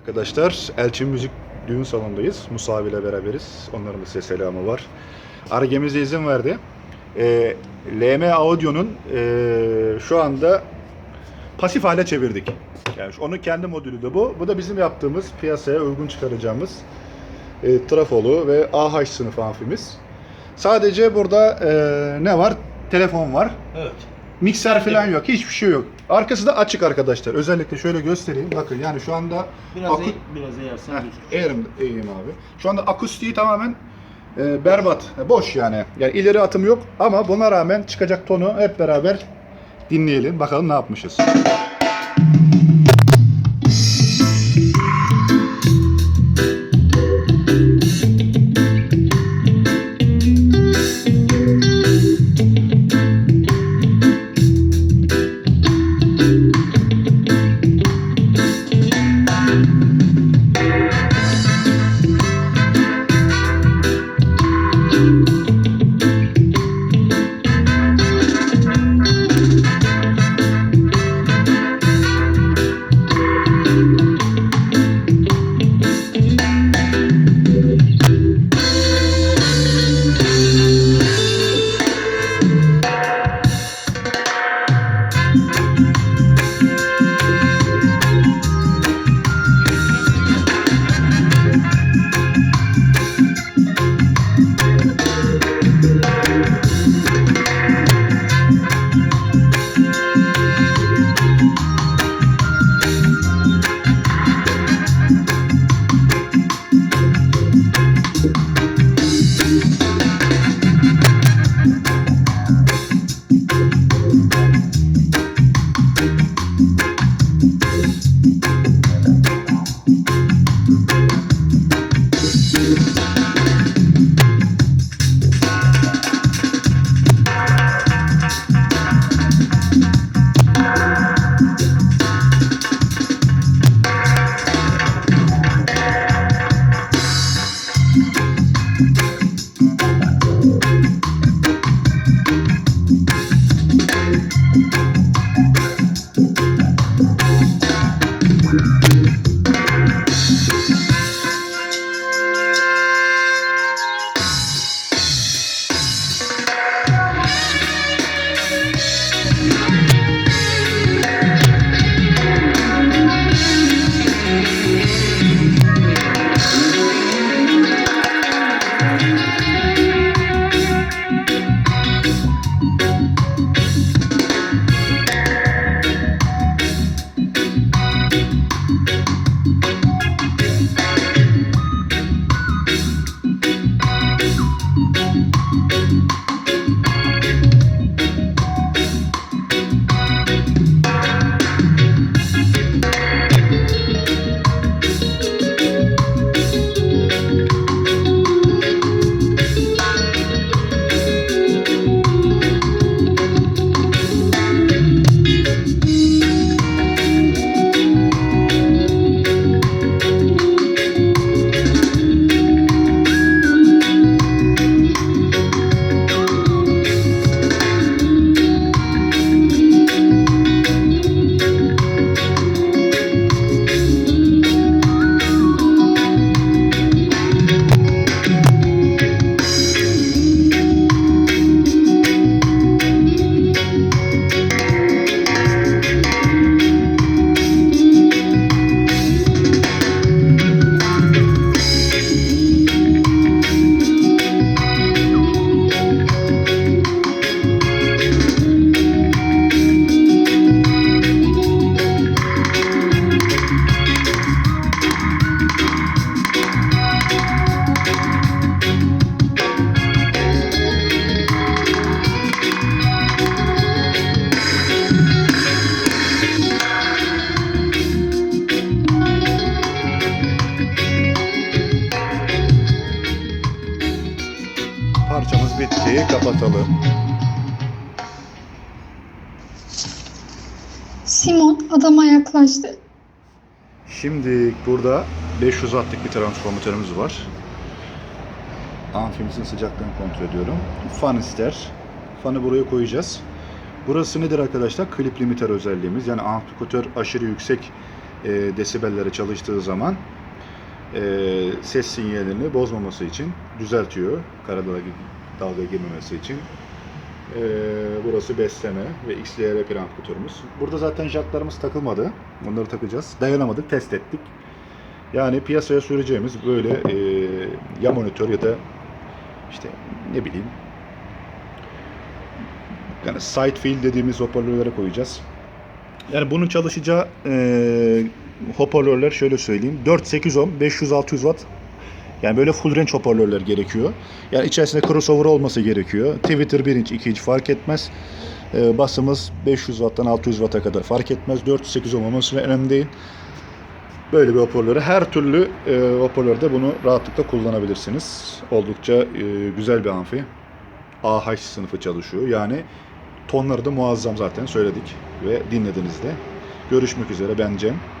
Arkadaşlar Elçin Müzik düğün salonundayız. Musa ile beraberiz. Onların da size selamı var. Argemize izin verdi. Ee, LM Audio'nun ee, şu anda pasif hale çevirdik. Yani şu- onun kendi modülü de bu. Bu da bizim yaptığımız piyasaya uygun çıkaracağımız e, trafolu ve AH sınıfı amfimiz. Sadece burada ee, ne var? Telefon var. Evet. Mikser falan yok. Hiçbir şey yok. Arkası da açık arkadaşlar. Özellikle şöyle göstereyim. Bakın yani şu anda Biraz Akut- eğ, biraz eğersen Heh, gözükür. eğerim, eğeyim abi. Şu anda akustiği tamamen e, berbat, e, boş yani. Yani ileri atım yok ama buna rağmen çıkacak tonu hep beraber dinleyelim. Bakalım ne yapmışız. Música bitti. Kapatalım. Simon adama yaklaştı. Şimdi burada 500 wattlık bir transformatörümüz var. Amfimizin sıcaklığını kontrol ediyorum. Fan ister. Fanı buraya koyacağız. Burası nedir arkadaşlar? Klip limiter özelliğimiz. Yani amplifikatör aşırı yüksek e, desibellere çalıştığı zaman e, ses sinyalini bozmaması için düzeltiyor. Kara dalga, girmemesi için. E, burası besleme ve XLR preamplifikatörümüz. Burada zaten jacklarımız takılmadı. Onları takacağız. Dayanamadık, test ettik. Yani piyasaya süreceğimiz böyle e, ya monitör ya da işte ne bileyim yani side field dediğimiz hoparlörlere koyacağız. Yani bunun çalışacağı e, hoparlörler şöyle söyleyeyim. 4-8 ohm, 500-600 watt. Yani böyle full range hoparlörler gerekiyor. Yani içerisinde crossover olması gerekiyor. Twitter 1 inç, 2 inç fark etmez. E, basımız 500 watt'tan 600 watt'a kadar fark etmez. 4-8 ohm olması önemli değil. Böyle bir hoparlörü her türlü e, hoparlörde bunu rahatlıkla kullanabilirsiniz. Oldukça e, güzel bir amfi. AH sınıfı çalışıyor. Yani tonları da muazzam zaten söyledik ve dinlediniz de. Görüşmek üzere ben Cem.